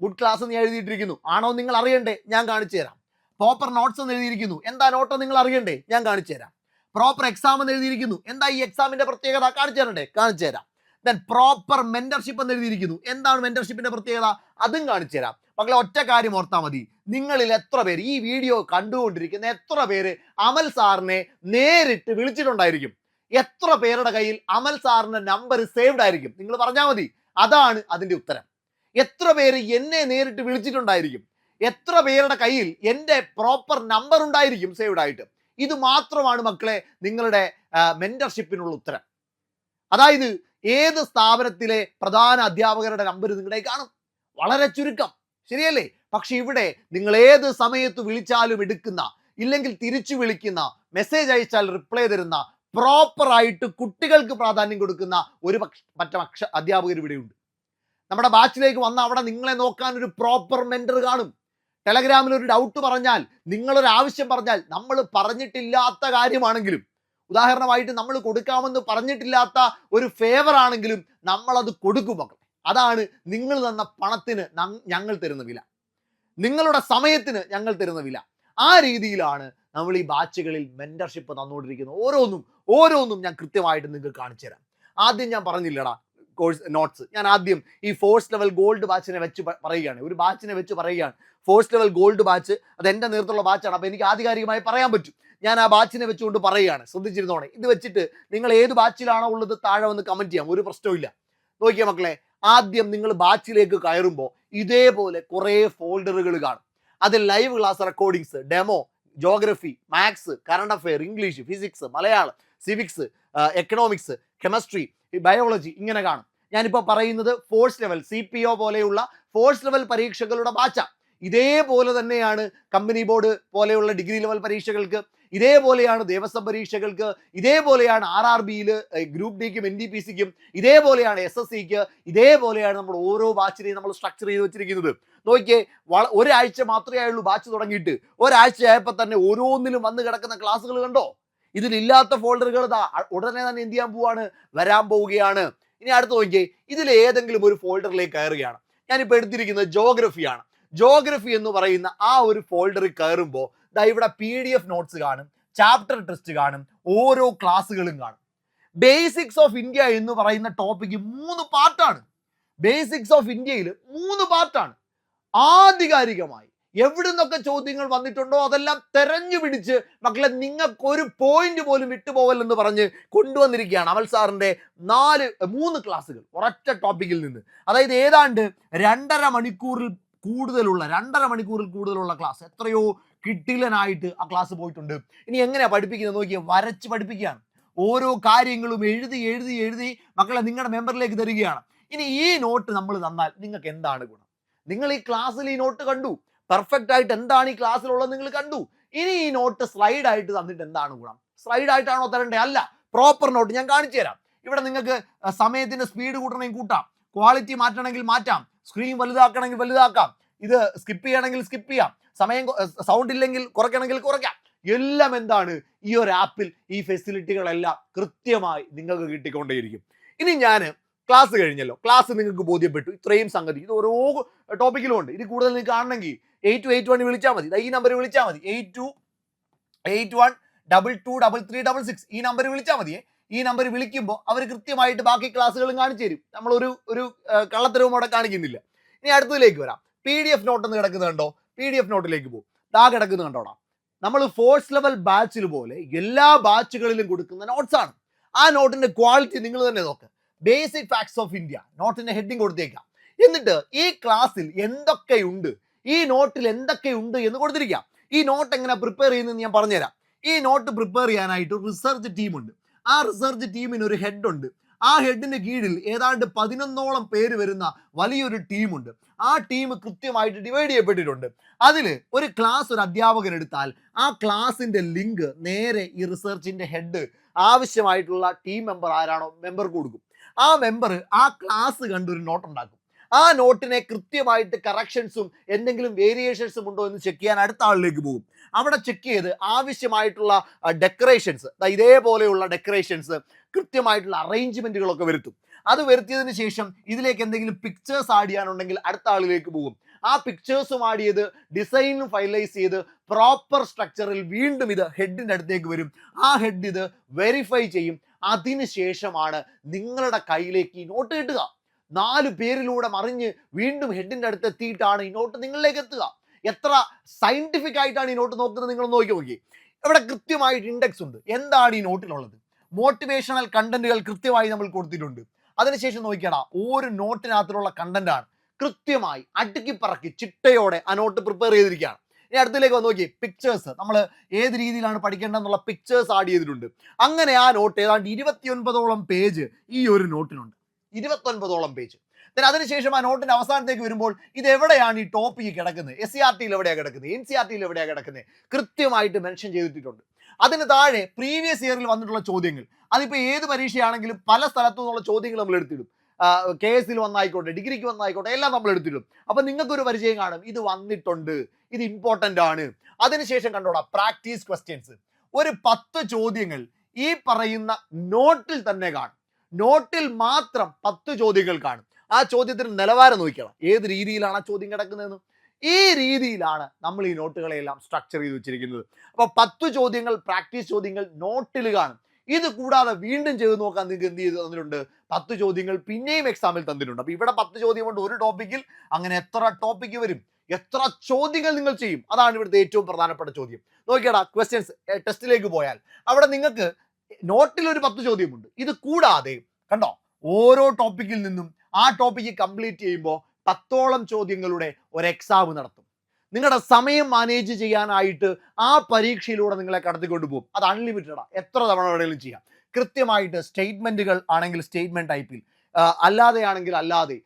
ഗുഡ് ക്ലാസ് എന്ന് എഴുതിയിട്ടിരിക്കുന്നു. ആണോ നിങ്ങൾ അറിയണ്ടേ? ഞാൻ കാണിച്ചു തരാം. പ്രോപ്പർ നോട്ട്സ് എന്ന് എഴുതിയിരിക്കുന്നു. എന്താ നോട്ട് നിങ്ങൾ അറിയണ്ടേ? ഞാൻ കാണിച്ചു തരാം. പ്രോപ്പർ എക്സാം എന്ന് എഴുതിയിരിക്കുന്നു. എന്താ ഈ എക്സാമിന്റെ പ്രത്യേകത? കാണിച്ചു തരണ്ടേ? കാണിച്ചു തരാം. ദെൻ പ്രോപ്പർ മെന്റർഷിപ്പ് എന്ന് എഴുതിയിരിക്കുന്നു. എന്താണ് മെന്റർഷിപ്പിന്റെ പ്രത്യേകത? അതും കാണിച്ചു തരാം. മക്കളെ ഒറ്റ കാര്യം ഓർത്താൽ മതി. നിങ്ങളിൽ എത്ര പേര് ഈ വീഡിയോ കണ്ടുകൊണ്ടിരിക്കുന്ന എത്ര പേര് അമൽ സാറിനെ നേരിട്ട് വിളിച്ചിട്ടുണ്ടായിരിക്കും? എത്ര പേരുടെ കയ്യിൽ അമൽ സാറിന്റെ നമ്പർ സേവ്ഡ് ആയിരിക്കും? നിങ്ങൾ പറഞ്ഞാൽ മതി. അതാണ് അതിന്റെ ഉത്തരം. എത്ര പേര് എന്നെ നേരിട്ട് വിളിച്ചിട്ടുണ്ടായിരിക്കും? എത്ര പേരുടെ കയ്യിൽ എന്റെ പ്രോപ്പർ നമ്പർ ഉണ്ടായിരിക്കും സേവ്ഡ് ആയിട്ട്? ഇത് മാത്രമാണ് മക്കളെ നിങ്ങളുടെ മെന്റർഷിപ്പിനുള്ള ഉത്തരം. അതായത് ഏത് സ്ഥാപനത്തിലെ പ്രധാന അധ്യാപകരുടെ നമ്പർ നിങ്ങളുടെ കാണും. വളരെ ചുരുക്കം. ശരിയല്ലേ? പക്ഷെ ഇവിടെ നിങ്ങൾ ഏത് സമയത്ത് വിളിച്ചാലും എടുക്കുന്ന ഇല്ലെങ്കിൽ തിരിച്ചു വിളിക്കുന്ന മെസ്സേജ് അയച്ചാൽ റിപ്ലൈ തരുന്ന പ്രോപ്പറായിട്ട് കുട്ടികൾക്ക് പ്രാധാന്യം കൊടുക്കുന്ന ഒരു പക്ഷ മറ്റ അധ്യാപകർ ഇവിടെയുണ്ട്. നമ്മുടെ ബാച്ചിലേക്ക് വന്ന അവിടെ നിങ്ങളെ നോക്കാൻ ഒരു പ്രോപ്പർ മെന്റർ കാണും. ടെലഗ്രാമിൽ ഒരു ഡൗട്ട് പറഞ്ഞാൽ നിങ്ങളൊരു ആവശ്യം പറഞ്ഞാൽ നമ്മൾ പറഞ്ഞിട്ടില്ലാത്ത കാര്യമാണെങ്കിലും ഉദാഹരണമായിട്ട് നമ്മൾ കൊടുക്കാമെന്ന് പറഞ്ഞിട്ടില്ലാത്ത ഒരു ഫേവർ ആണെങ്കിലും നമ്മളത് കൊടുക്കും മക്കളെ. അതാണ് നിങ്ങൾ തന്ന പണത്തിന് ഞങ്ങൾ തരുന്ന വില. നിങ്ങളുടെ സമയത്തിന് ഞങ്ങൾ തരുന്ന വില. ആ രീതിയിലാണ് നമ്മൾ ഈ ബാച്ചുകളിൽ മെന്റർഷിപ്പ് തന്നുകൊണ്ടിരിക്കുന്നത്. ഓരോന്നും ഓരോന്നും ഞാൻ കൃത്യമായിട്ട് നിങ്ങൾക്ക് കാണിച്ചു തരാം ആദ്യം ഞാൻ പറഞ്ഞില്ലടാ കോഴ്സ് നോട്ട്സ് ഞാൻ ആദ്യം ഈ ഫോഴ്സ് ലെവൽ ഗോൾഡ് ബാച്ചിനെ വെച്ച് പറയുകയാണ്. ഒരു ബാച്ചിനെ വെച്ച് പറയുകയാണ്. ഫോഴ്സ് ലെവൽ ഗോൾഡ് ബാച്ച് അത് എന്റെ നേതൃത്വമുള്ള ബാച്ചാണ് അപ്പോൾ എനിക്ക് ആധികാരികമായി പറയാൻ പറ്റും. ഞാൻ ആ ബാച്ചിനെ വെച്ചുകൊണ്ട് പറയുകയാണ്. ശ്രദ്ധിച്ചിരുന്നോടെ ഇത് വെച്ചിട്ട് നിങ്ങൾ ഏത് ബാച്ചിലാണോ ഉള്ളത് താഴെ വന്ന് കമന്റ് ചെയ്യാം. ഒരു പ്രശ്നവും നോക്കിയ മക്കളെ ആദ്യം നിങ്ങൾ ബാച്ചിലേക്ക് കയറുമ്പോൾ ഇതേപോലെ കുറേ ഫോൾഡറുകൾ കാണും. അതിൽ live class recordings demo geography maths current affair English physics Malayalam civics economics chemistry biology ഇങ്ങനെ കാണും. ഞാനിപ്പോൾ പറയുന്നത് force level C P O പോലെയുള്ള ഫോഴ്സ് ലെവൽ പരീക്ഷകളുടെ ബാച്ച ഇതേപോലെ തന്നെയാണ് കമ്പനി ബോർഡ് പോലെയുള്ള ഡിഗ്രി ലെവൽ പരീക്ഷകൾക്ക് ഇതേപോലെയാണ് ദേവസ്വം പരീക്ഷകൾക്ക് ഇതേപോലെയാണ് ആർ ആർ ബിയിൽ ഗ്രൂപ്പ് ഡിക്കും എൻ ഡി പി സിക്കും ഇതേപോലെയാണ് എസ് എസ് സിക്ക് ഇതേപോലെയാണ് നമ്മൾ ഓരോ ബാച്ചിനെയും നമ്മൾ സ്ട്രക്ചർ ചെയ്ത് വെച്ചിരിക്കുന്നത്. നോക്കിയേ വള ഒരാഴ്ച മാത്രമേ ആയുള്ളൂ ബാച്ച് തുടങ്ങിയിട്ട്. ഒരാഴ്ച ആയപ്പോൾ തന്നെ ഓരോന്നിലും വന്ന് കിടക്കുന്ന ക്ലാസ്സുകൾ കണ്ടോ? ഇതിലില്ലാത്ത ഫോൾഡറുകൾ ഉടനെ തന്നെ എന്ത് ചെയ്യാൻ പോവാണ്? വരാൻ പോവുകയാണ്. ഇനി അടുത്ത് നോക്കിയേ ഇതിൽ ഏതെങ്കിലും ഒരു ഫോൾഡറിലേക്ക് കയറുകയാണ്. ഞാനിപ്പോൾ എടുത്തിരിക്കുന്നത് ജോഗ്രഫിയാണ് ജോഗ്രഫി എന്ന് പറയുന്ന ആ ഒരു ഫോൾഡറിൽ കയറുമ്പോൾ ദാ ഇവിടെ പി ഡി എഫ് നോട്ട്സ് കാണും ചാപ്റ്റർ ടെസ്റ്റ് കാണും ഓരോ ക്ലാസ്സുകളും കാണും. ബേസിക്സ് ഓഫ് ഇന്ത്യ എന്ന് പറയുന്ന ടോപ്പിക്ക് മൂന്ന് പാർട്ടാണ് ബേസിക്സ് ഓഫ് ഇന്ത്യയിൽ മൂന്ന് പാർട്ടാണ് ആധികാരികമായി എവിടെ നിന്നൊക്കെ ചോദ്യങ്ങൾ വന്നിട്ടുണ്ടോ അതെല്ലാം തെരഞ്ഞു പിടിച്ച് മക്കളെ നിങ്ങൾക്ക് ഒരു പോയിന്റ് പോലും വിട്ടുപോകല്ലെന്ന് പറഞ്ഞ് കൊണ്ടുവന്നിരിക്കുകയാണ് അമൽ സാറിന്റെ നാല് മൂന്ന് ക്ലാസ്സുകൾ ഒരൊറ്റ ടോപ്പിക്കിൽ നിന്ന്. അതായത് ഏതാണ്ട് രണ്ടര മണിക്കൂറിൽ കൂടുതലുള്ള രണ്ടര മണിക്കൂറിൽ കൂടുതലുള്ള ക്ലാസ് എത്രയോ കിട്ടിലനായിട്ട് ആ ക്ലാസ് പോയിട്ടുണ്ട്. ഇനി എങ്ങനെയാ പഠിപ്പിക്കുന്നത്? നോക്കിയാൽ വരച്ച് പഠിപ്പിക്കുകയാണ്. ഓരോ കാര്യങ്ങളും എഴുതി എഴുതി എഴുതി മക്കളെ നിങ്ങളുടെ മെമ്പറിലേക്ക് തരികയാണ്. ഇനി ഈ നോട്ട് നമ്മൾ തന്നാൽ നിങ്ങൾക്ക് എന്താണ് ഗുണം? നിങ്ങൾ ഈ ക്ലാസ്സിൽ ഈ നോട്ട് കണ്ടു. പെർഫെക്റ്റ് ആയിട്ട് എന്താണ് ഈ ക്ലാസ്സിലുള്ളത് നിങ്ങൾ കണ്ടു? ഇനി ഈ നോട്ട് സ്ലൈഡ് ആയിട്ട് തന്നിട്ട് എന്താണ് ഗുണം? സ്ലൈഡ് ആയിട്ടാണോ തരണ്ടേ? അല്ല പ്രോപ്പർ നോട്ട് ഞാൻ കാണിച്ചു തരാം. ഇവിടെ നിങ്ങൾക്ക് സമയത്തിന്റെ സ്പീഡ് കൂട്ടണമെങ്കിൽ കൂട്ടാം. ക്വാളിറ്റി മാറ്റണമെങ്കിൽ മാറ്റാം. സ്ക്രീൻ വലുതാക്കണമെങ്കിൽ വലുതാക്കാം. ഇത് സ്കിപ്പ് ചെയ്യണമെങ്കിൽ സ്കിപ്പ് ചെയ്യാം. സമയം സൗണ്ട് ഇല്ലെങ്കിൽ കുറയ്ക്കണമെങ്കിൽ കുറയ്ക്കാം. എല്ലാം എന്താണ്? ഈ ഒരു ആപ്പിൽ ഈ ഫെസിലിറ്റികളെല്ലാം കൃത്യമായി നിങ്ങൾക്ക് കിട്ടിക്കൊണ്ടേയിരിക്കും. ഇനി ഞാൻ ക്ലാസ് കഴിഞ്ഞല്ലോ. ക്ലാസ് നിങ്ങൾക്ക് ബോധ്യപ്പെട്ടു. ഇത്രയും സംഗതി. ഇത് ഓരോ ടോപ്പിക്കിലും ഉണ്ട്. ഇത് കൂടുതൽ നിങ്ങൾക്ക് കാണണമെങ്കിൽ എയ്റ്റ് ടു എയ്റ്റ് വൺ വിളിച്ചാൽ മതി. ഈ നമ്പർ വിളിച്ചാൽ മതി. Eight two eight one double two double three double six ഈ നമ്പർ വിളിച്ചാൽ മതിയേ. ഈ നമ്പർ വിളിക്കുമ്പോൾ അവർ കൃത്യമായിട്ട് ബാക്കി ക്ലാസ്സുകളും കാണിച്ചു തരും. നമ്മളൊരു ഒരു കള്ളത്തരവും അവിടെ കാണിക്കുന്നില്ല. ഇനി അടുത്തതിലേക്ക് വരാം. പി ഡി എഫ് നോട്ട് എന്ന് കിടക്കുന്നുണ്ടോ പി ഡി എഫ് നോട്ടിലേക്ക് പോകും. ദാ കിടക്കുന്നത് കണ്ടോടാ നമ്മൾ ഫോഴ്സ് ലെവൽ ബാച്ചിൽ പോലെ എല്ലാ ബാച്ചുകളിലും കൊടുക്കുന്ന നോട്ട്സ് ആണ്. ആ നോട്ടിന്റെ ക്വാളിറ്റി നിങ്ങൾ തന്നെ നോക്ക്. ബേസിക് ഫാക്ട്സ് ഓഫ് ഇന്ത്യ നോട്ടിന്റെ ഹെഡിങ് കൊടുത്തേക്കാം. എന്നിട്ട് ഈ ക്ലാസ്സിൽ എന്തൊക്കെയുണ്ട്? ഈ നോട്ടിൽ എന്തൊക്കെയുണ്ട് എന്ന് കൊടുത്തിരിക്കാം. ഈ നോട്ട് എങ്ങനെ പ്രിപ്പയർ ചെയ്യുന്നതെന്ന് ഞാൻ പറഞ്ഞുതരാം. ഈ നോട്ട് പ്രിപ്പയർ ചെയ്യാനായിട്ട് റിസർച്ച് ടീമുണ്ട് ആ റിസർച്ച് ടീമിന് ഒരു ഹെഡ് ഉണ്ട്. ആ ഹെഡിന് കീഴിൽ ഏതാണ്ട് പതിനൊന്നോളം പേര് വരുന്ന വലിയൊരു ടീമുണ്ട് ആ ടീം കൃത്യമായിട്ട് ഡിവൈഡ് ചെയ്യപ്പെട്ടിട്ടുണ്ട്. അതിൽ ഒരു ക്ലാസ് ഒരു അധ്യാപകൻ എടുത്താൽ ആ ക്ലാസിന്റെ ലിങ്ക് നേരെ ഈ റിസർച്ചിന്റെ ഹെഡ് ആവശ്യമായിട്ടുള്ള ടീം മെമ്പർ ആരാണോ? മെമ്പർക്ക് കൊടുക്കും. ആ മെമ്പർ ആ ക്ലാസ് കണ്ട് ഒരു നോട്ട് ഉണ്ടാക്കും. ആ നോട്ടിനെ കൃത്യമായിട്ട് കറക്ഷൻസും എന്തെങ്കിലും വേരിയേഷൻസും ഉണ്ടോ എന്ന് ചെക്ക് ചെയ്യാൻ അടുത്ത ആളിലേക്ക് പോകും. അവിടെ ചെക്ക് ചെയ്ത് ആവശ്യമായിട്ടുള്ള ഡെക്കറേഷൻസ് ഇതേപോലെയുള്ള ഡെക്കറേഷൻസ് കൃത്യമായിട്ടുള്ള അറേഞ്ച്മെന്റുകളൊക്കെ വരുത്തും. അത് വരുത്തിയതിന് ശേഷം ഇതിലേക്ക് എന്തെങ്കിലും പിക്ചേഴ്സ് ആഡ് ചെയ്യാനുണ്ടെങ്കിൽ അടുത്ത ആളിലേക്ക് പോകും. ആ പിക്ചേഴ്സും ആഡ് ചെയ്ത് ഡിസൈനും ഫൈനലൈസ് ചെയ്ത് പ്രോപ്പർ സ്ട്രക്ചറിൽ വീണ്ടും ഇത് ഹെഡിന്റെ അടുത്തേക്ക് വരും. ആ ഹെഡ് ഇത് വെരിഫൈ ചെയ്യും. അതിനുശേഷമാണ് നിങ്ങളുടെ കയ്യിലേക്ക് ഈ നോട്ട് കിട്ടുക നാല് പേരിലൂടെ മറിഞ്ഞ് വീണ്ടും ഹെഡിന്റെ അടുത്ത് എത്തിയിട്ടാണ് ഈ നോട്ട് നിങ്ങളിലേക്ക് എത്തുക. എത്ര സയന്റിഫിക് ആയിട്ടാണ് ഈ നോട്ട് നോക്കുന്നത് നിങ്ങൾ നോക്കി നോക്കി ഇവിടെ കൃത്യമായിട്ട് ഇൻഡെക്സ് ഉണ്ട്. എന്താണ് ഈ നോട്ടിലുള്ളത് മോട്ടിവേഷണൽ കണ്ടന്റുകൾ കൃത്യമായി നമ്മൾ കൊടുത്തിട്ടുണ്ട്. അതിനുശേഷം നോക്കിയാണ് ഓരോ നോട്ടിനകത്തുള്ള കണ്ടന്റാണ് കൃത്യമായി അടുക്കി പറക്കി ചിട്ടയോടെ ആ നോട്ട് പ്രിപ്പയർ ചെയ്തിരിക്കുകയാണ്. ഇനി അടുത്തിലേക്ക് വന്ന് നോക്കി. പിക്ചേഴ്സ് നമ്മൾ ഏത് രീതിയിലാണ് പഠിക്കേണ്ടതെന്നുള്ള പിക്ചേഴ്സ് ആഡ് ചെയ്തിട്ടുണ്ട്. അങ്ങനെ ആ നോട്ട് ഏതാണ്ട് ഇരുപത്തിയൊൻപതോളം പേജ് ഈ ഒരു നോട്ടിനുണ്ട് ഇരുപത്തൊൻപതോളം പേജ് then അതിനുശേഷം ആ നോട്ടിന്റെ അവസാനത്തേക്ക് വരുമ്പോൾ ഇത് എവിടെയാണ് ഈ ടോപ്പിക്ക് കിടക്കുന്നത്? എസ് സി ആർ ടിയിൽ എവിടെയാണ് കിടക്കുന്നത്? എൻ സി ആർ ടിയിൽ എവിടെയാണ് കിടക്കുന്നത്? കൃത്യമായിട്ട് മെൻഷൻ ചെയ്തിട്ടുണ്ട് അതിന് താഴെ പ്രീവിയസ് ഇയറിൽ വന്നിട്ടുള്ള ചോദ്യങ്ങൾ. അതിപ്പോൾ ഏത് പരീക്ഷയാണെങ്കിലും പല സ്ഥലത്തു നിന്നുള്ള ചോദ്യങ്ങൾ നമ്മൾ എടുത്തിടും. കെ എസിൽ വന്നായിക്കോട്ടെ ഡിഗ്രിക്ക് വന്നായിക്കോട്ടെ എല്ലാം നമ്മൾ എടുത്തിടും. അപ്പൊ നിങ്ങൾക്കൊരു പരിചയം കാണും. ഇത് വന്നിട്ടുണ്ട് ഇത് ഇമ്പോർട്ടന്റ് ആണ്. അതിനുശേഷം കണ്ടോടാ പ്രാക്ടീസ് ക്വസ്റ്റ്യൻസ് ഒരു പത്ത് ചോദ്യങ്ങൾ ഈ പറയുന്ന നോട്ടിൽ തന്നെ കാണും. നോട്ടിൽ മാത്രം പത്ത് ചോദ്യങ്ങൾ കാണും. ആ ചോദ്യത്തിന് നിലവാരം നോക്കണം ഏത് രീതിയിലാണ് ആ ചോദ്യം കിടക്കുന്നതെന്ന്? ഈ രീതിയിലാണ് നമ്മൾ ഈ നോട്ടുകളെല്ലാം സ്ട്രക്ചർ ചെയ്ത് വെച്ചിരിക്കുന്നത്. അപ്പോൾ പത്ത് ചോദ്യങ്ങൾ പ്രാക്ടീസ് ചോദ്യങ്ങൾ നോട്ടിൽ കാണും. ഇത് കൂടാതെ വീണ്ടും ചെയ്ത് നോക്കാൻ നിങ്ങൾക്ക് എന്ത് ചെയ്ത് തന്നിട്ടുണ്ട്? പത്ത് ചോദ്യങ്ങൾ പിന്നെയും എക്സാമിൽ തന്നിട്ടുണ്ട്. അപ്പൊ ഇവിടെ പത്ത് ചോദ്യം കൊണ്ട് ഒരു ടോപ്പിക്കിൽ അങ്ങനെ എത്ര ടോപ്പിക്ക് വരും? എത്ര ചോദ്യങ്ങൾ നിങ്ങൾ ചെയ്യും? അതാണ് ഇവിടുത്തെ ഏറ്റവും പ്രധാനപ്പെട്ട ചോദ്യം. നോക്കിയടാ ക്വസ്റ്റ്യൻസ് ടെസ്റ്റിലേക്ക് പോയാൽ അവിടെ നിങ്ങൾക്ക് നോട്ടിൽ ഒരു പത്ത് ചോദ്യമുണ്ട്. ഇത് കൂടാതെ കണ്ടോ? ഓരോ ടോപ്പിക്കിൽ നിന്നും ആ ടോപ്പിക്ക് കംപ്ലീറ്റ് ചെയ്യുമ്പോൾ പത്തോളം ചോദ്യങ്ങളുടെ ഒരു എക്സാം നടത്തും. നിങ്ങളുടെ സമയം മാനേജ് ചെയ്യാനായിട്ട് ആ പരീക്ഷയിലൂടെ നിങ്ങളെ കടത്തിക്കൊണ്ട് പോകും അത് അൺലിമിറ്റഡാണ് എത്ര തവണ വേണമെങ്കിലും ചെയ്യാം. കൃത്യമായിട്ട് സ്റ്റേറ്റ്മെന്റുകൾ ആണെങ്കിൽ സ്റ്റേറ്റ്മെന്റ് ടൈപ്പിൽ അല്ലാതെയാണെങ്കിൽ അല്ലാതെ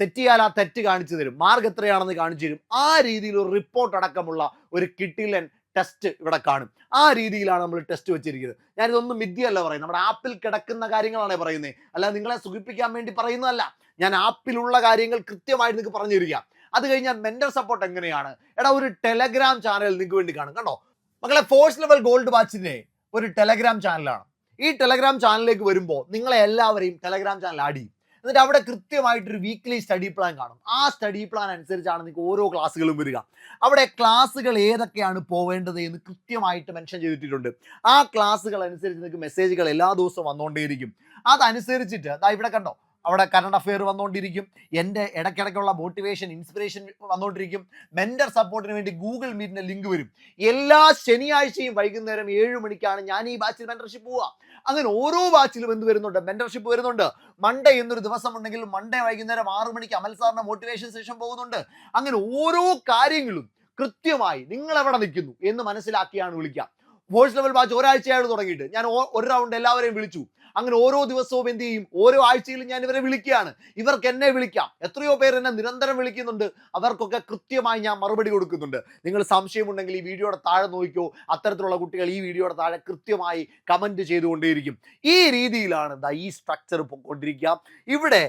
തെറ്റിയാൽ ആ തെറ്റ് കാണിച്ചു തരും. മാർഗ് എത്രയാണെന്ന് കാണിച്ചു തരും. ആ രീതിയിൽ ഒരു റിപ്പോർട്ട് അടക്കമുള്ള ഒരു കിട്ടിലൻ ടെസ്റ്റ് ഇവിടെ കാണും. ആ രീതിയിലാണ് നമ്മൾ ടെസ്റ്റ് വെച്ചിരിക്കുന്നത്. ഞാനിതൊന്നും മിഥ്യയല്ല പറയുന്നത്. നമ്മുടെ ആപ്പിൽ കിടക്കുന്ന കാര്യങ്ങളാണ് പറയുന്നത്. അല്ലാതെ നിങ്ങളെ സുഖിപ്പിക്കാൻ വേണ്ടി പറയുന്നതല്ല. ഞാൻ ആപ്പിലുള്ള കാര്യങ്ങൾ കൃത്യമായിട്ട് നിങ്ങൾക്ക് പറഞ്ഞു തരിക അത് കഴിഞ്ഞാൽ മെന്റൽ സപ്പോർട്ട് എങ്ങനെയാണ്? എടാ ഒരു ടെലഗ്രാം ചാനൽ നിങ്ങൾക്ക് വേണ്ടി കാണും. കണ്ടോ? മക്കളെ ഫോഴ്സ് ലെവൽ ഗോൾഡ് വാച്ചിന്റെ ഒരു ടെലഗ്രാം ചാനലാണ് ഈ ടെലഗ്രാം ചാനലിലേക്ക് വരുമ്പോൾ നിങ്ങളെ എല്ലാവരെയും ടെലഗ്രാം ചാനൽ ആഡ് ചെയ്യും. എന്നിട്ട് അവിടെ കൃത്യമായിട്ട് ഒരു വീക്ക്ലി സ്റ്റഡി പ്ലാൻ കാണും. ആ സ്റ്റഡി പ്ലാൻ അനുസരിച്ചാണ് നിങ്ങൾക്ക് ഓരോ ക്ലാസ്സുകളും വരിക. അവിടെ ക്ലാസ്സുകൾ ഏതൊക്കെയാണ് പോവേണ്ടത് എന്ന് കൃത്യമായിട്ട് മെൻഷൻ ചെയ്തിട്ടുണ്ട്. ആ ക്ലാസ്സുകൾ അനുസരിച്ച് നിങ്ങൾക്ക് മെസ്സേജുകൾ എല്ലാ ദിവസവും വന്നുകൊണ്ടേയിരിക്കും അതനുസരിച്ചിട്ട് ഇവിടെ കണ്ടോ അവിടെ കറണ്ട് അഫെയർ വന്നുകൊണ്ടിരിക്കും. എന്റെ ഇടയ്ക്കിടയ്ക്കുള്ള മോട്ടിവേഷൻ ഇൻസ്പിറേഷൻ വന്നുകൊണ്ടിരിക്കും. മെന്റർ സപ്പോർട്ടിന് വേണ്ടി ഗൂഗിൾ മീറ്റിന്റെ ലിങ്ക് വരും. എല്ലാ ശനിയാഴ്ചയും വൈകുന്നേരം ഏഴ് മണിക്കാണ് ഞാൻ ഈ ബാച്ചിൽ മെന്റർഷിപ്പ് പോവുക. അങ്ങനെ ഓരോ ബാച്ചിലും എന്ത് വരുന്നുണ്ട്? മെന്റർഷിപ്പ് വരുന്നുണ്ട്. മൺഡേ എന്നൊരു ദിവസം ഉണ്ടെങ്കിൽ മൺഡേ വൈകുന്നേരം ആറ് മണിക്ക് അമൽ സാറിന്റെ മോട്ടിവേഷൻ സെഷൻ പോകുന്നുണ്ട്. അങ്ങനെ ഓരോ കാര്യങ്ങളും കൃത്യമായി നിങ്ങൾ എവിടെ നിൽക്കുന്നു എന്ന് മനസ്സിലാക്കിയാണ് വിളിക്കുക. വോയിസ് ലെവൽ ബാച്ച് ഒരാഴ്ചയായിട്ട് തുടങ്ങിയിട്ട്. ഞാൻ ഒരു റൗണ്ട് എല്ലാവരെയും വിളിച്ചു. അങ്ങനെ ഓരോ ദിവസവും എന്ത് ചെയ്യും? ഓരോ ആഴ്ചയിലും ഞാൻ ഇവരെ വിളിക്കുകയാണ്. ഇവർക്ക് എന്നെ വിളിക്കാം. എത്രയോ പേർ എന്നെ നിരന്തരം വിളിക്കുന്നുണ്ട്. അവർക്കൊക്കെ കൃത്യമായി ഞാൻ മറുപടി കൊടുക്കുന്നുണ്ട്. നിങ്ങൾ സംശയമുണ്ടെങ്കിൽ ഈ വീഡിയോയുടെ താഴെ നോക്കിയോ അത്തരത്തിലുള്ള കുട്ടികൾ ഈ വീഡിയോയുടെ താഴെ കൃത്യമായി കമന്റ് ചെയ്തുകൊണ്ടേയിരിക്കും. ഈ രീതിയിലാണ് ഈ സ്ട്രക്ചർ കൊണ്ടിരിക്കാം ഇവിടെ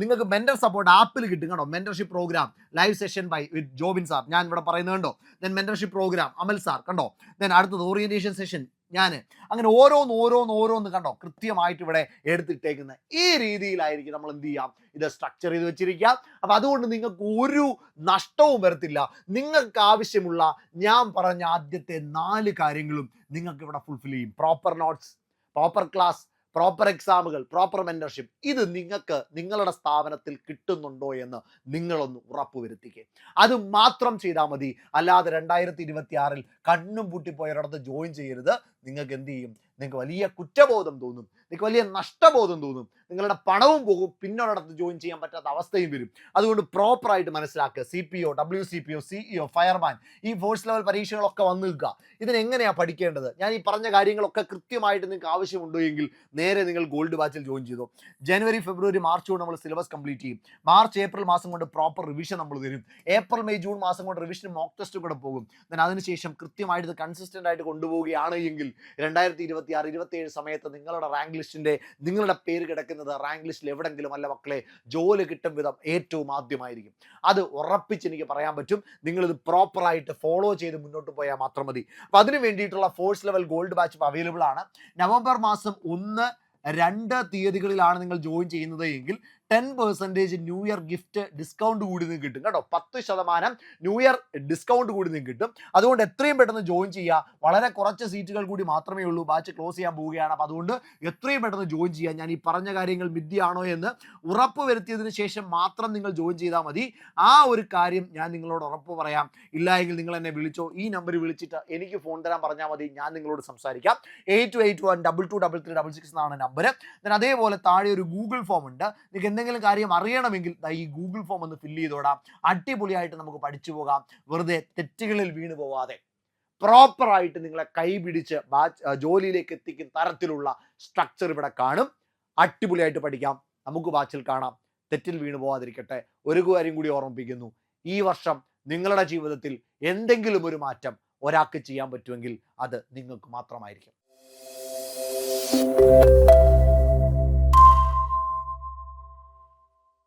നിങ്ങൾക്ക് മെന്റർ സപ്പോർട്ട് ആപ്പിൽ കിട്ടും കേട്ടോ mentorship program live session by with Jobin sir ഞാൻ ഇവിടെ പറയുന്നത് കണ്ടോ? Then mentorship program Amal sir കണ്ടോ? ദെൻ അടുത്തത് ഓറിയന്റേഷൻ സെഷൻ ഞാൻ അങ്ങനെ ഓരോന്ന് ഓരോന്ന് ഓരോന്ന് കണ്ടോ? കൃത്യമായിട്ട് ഇവിടെ എടുത്തിട്ടേക്കുന്ന. ഈ രീതിയിലായിരിക്കും നമ്മൾ എന്ത് ചെയ്യാം? ഇത് സ്ട്രക്ചർ ചെയ്ത് വെച്ചിരിക്കാം അപ്പൊ അതുകൊണ്ട് നിങ്ങൾക്ക് ഒരു നഷ്ടവും വരത്തില്ല. നിങ്ങൾക്ക് ആവശ്യമുള്ള ഞാൻ പറഞ്ഞ ആദ്യത്തെ നാല് കാര്യങ്ങളും നിങ്ങൾക്ക് ഇവിടെ ഫുൾഫിൽ ചെയ്യും. Proper notes proper class proper എക്സാമുകൾ proper mentorship ഇത് നിങ്ങൾക്ക് നിങ്ങളുടെ സ്ഥാപനത്തിൽ കിട്ടുന്നുണ്ടോ എന്ന് നിങ്ങളൊന്ന് ഉറപ്പുവരുത്തിക്കുക അത് മാത്രം ചെയ്താൽ മതി. അല്ലാതെ രണ്ടായിരത്തി ഇരുപത്തി ആറിൽ കണ്ണും പൂട്ടിപ്പോയൊരിടത്ത് ജോയിൻ ചെയ്യരുത്. നിങ്ങൾക്ക് എന്ത് ചെയ്യും? നിങ്ങൾക്ക് വലിയ കുറ്റബോധം തോന്നും നിങ്ങൾക്ക് വലിയ നഷ്ടബോധം തോന്നും നിങ്ങളുടെ പണവും പോകും പിന്നൊരിടത്ത് ജോയിൻ ചെയ്യാൻ പറ്റാത്ത അവസ്ഥയും വരും. അതുകൊണ്ട് പ്രോപ്പറായിട്ട് മനസ്സിലാക്കുക. C P O W C P O CEO fireman ഈ ഫോഴ്സ് ലെവൽ പരീക്ഷകളൊക്കെ വന്നു നിൽക്കുക ഇതിനെങ്ങനെയാണ് പഠിക്കേണ്ടത്? ഞാൻ ഈ പറഞ്ഞ കാര്യങ്ങളൊക്കെ കൃത്യമായിട്ട് നിങ്ങൾക്ക് ആവശ്യമുണ്ടോ എങ്കിൽ നേരെ നിങ്ങൾ ഗോൾഡ് ബാച്ചിൽ ജോയിൻ ചെയ്തു. ജനുവരി ഫെബ്രുവരി മാർച്ച് കൊണ്ട് നമ്മൾ സിലബസ് കംപ്ലീറ്റ് ചെയ്യും. മാർച്ച് ഏപ്രിൽ മാസം കൊണ്ട് പ്രോപ്പർ റിവിഷൻ നമ്മൾ തരും. ഏപ്രിൽ മെയ് ജൂൺ മാസം കൊണ്ട് റിവിഷൻ മോക്ക് ടെസ്റ്റും കൂടെ പോകും. ഞാൻ അതിനുശേഷം കൃത്യമായിട്ട് കൺസിസ്റ്റന്റ് ആയിട്ട് കൊണ്ടുപോവുകയാണ് എങ്കിൽ രണ്ടായിരത്തി ഇരുപത്തി ആറ് ഇരുപത്തി ഏഴ് സമയത്ത് നിങ്ങളുടെ റാങ്ക് ലിസ്റ്റിന്റെ നിങ്ങളുടെ പേര് കിടക്കുന്നത് റാങ്ക് ലിസ്റ്റിൽ എവിടെങ്കിലും അല്ല മക്കളെ ജോലി കിട്ടും വിധം ഏറ്റവും ആദ്യമായിരിക്കും. അത് ഉറപ്പിച്ച് എനിക്ക് പറയാൻ പറ്റും. നിങ്ങളിത് പ്രോപ്പറായിട്ട് ഫോളോ ചെയ്ത് മുന്നോട്ട് പോയാൽ മാത്രം മതി. അപ്പൊ അതിന് വേണ്ടിയിട്ടുള്ള force level gold batch available ആണ്. നവംബർ മാസം ഒന്ന് രണ്ട് തീയതികളിലാണ് നിങ്ങൾ ജോയിൻ ചെയ്യുന്നത് എങ്കിൽ ten percentage new year gift discount കൂടി നിങ്ങൾക്ക് കിട്ടും. കേട്ടോ? പത്ത് ശതമാനം ന്യൂ ഇയർ ഡിസ്കൗണ്ട് കൂടി നിങ്ങൾക്ക് കിട്ടും. അതുകൊണ്ട് എത്രയും പെട്ടെന്ന് ജോയിൻ ചെയ്യുക. വളരെ കുറച്ച് സീറ്റുകൾ കൂടി മാത്രമേ ഉള്ളൂ. ബാച്ച് ക്ലോസ് ചെയ്യാൻ പോവുകയാണ്. അപ്പോൾ അതുകൊണ്ട് എത്രയും പെട്ടെന്ന് ജോയിൻ ചെയ്യുക. ഞാൻ ഈ പറഞ്ഞ കാര്യങ്ങൾ മിഥ്യയാണോ എന്ന് ഉറപ്പ് വരുത്തിയതിന് ശേഷം മാത്രം നിങ്ങൾ ജോയിൻ ചെയ്താൽ മതി. ആ ഒരു കാര്യം ഞാൻ നിങ്ങളോട് ഉറപ്പ് പറയാം. ഇല്ല എങ്കിൽ നിങ്ങൾ എന്നെ വിളിച്ചോ. ഈ നമ്പർ വിളിച്ചിട്ട് എനിക്ക് ഫോൺ തരാൻ പറഞ്ഞാൽ മതി. ഞാൻ നിങ്ങളോട് സംസാരിക്കാം. Eight two eight one double two double three double six എന്നാണ് നമ്പർ ഞാൻ അതേപോലെ താഴെ ഒരു ഗൂഗിൾ ഫോം ഉണ്ട്. നിങ്ങൾക്ക് എന്തെങ്കിലും കാര്യം അറിയണമെങ്കിൽ ഈ ഗൂഗിൾ ഫോം ഒന്ന് ഫില്ല് ചെയ്തോടാം. അടിപൊളിയായിട്ട് നമുക്ക് പഠിച്ചു പോകാം. വെറുതെ തെറ്റുകളിൽ വീണു പോവാതെ. പ്രോപ്പറായിട്ട് നിങ്ങളെ കൈപിടിച്ച് ജോലിയിലേക്ക് എത്തിക്കുന്ന തരത്തിലുള്ള സ്ട്രക്ചർ ഇവിടെ കാണും. അടിപൊളിയായിട്ട് പഠിക്കാം. നമുക്ക് ബാച്ചിൽ കാണാം. തെറ്റിൽ വീണു പോവാതിരിക്കട്ടെ. ഒരു കാര്യം കൂടി ഓർമ്മിപ്പിക്കുന്നു. ഈ വർഷം നിങ്ങളുടെ ജീവിതത്തിൽ എന്തെങ്കിലും ഒരു മാറ്റം ഒരാൾക്ക് ചെയ്യാൻ പറ്റുമെങ്കിൽ അത് നിങ്ങൾക്ക് മാത്രമായിരിക്കും.